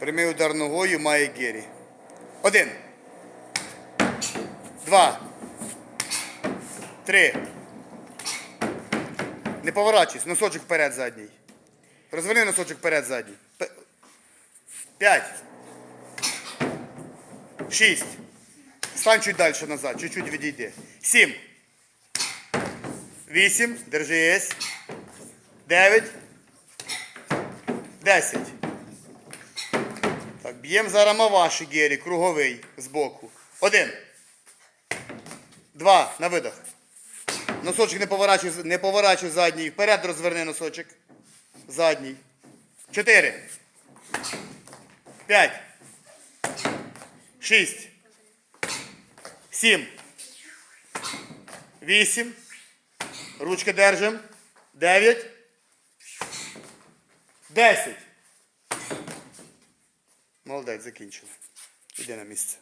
Прямий удар ногою має Гері. Один. Два. Три. Не поворачуйся. Носочок вперед задній. Розверни носочок вперед задній. П'ять. Шість. Стань чуть далі назад. Чуть-чуть відійди. Сім. Вісім. Держись. Дев'ять. Десять. Б'ємо зараз маваші Гері, круговий збоку. Один. Два. На видох. Носочок не поворачуй, не поворачуй задній. Вперед розверни носочок. Задній. Чотири. П'ять. Шість. Сім. Вісім. Ручки держим. Дев'ять. Десять. Молодець, закінчили. Іди на місце.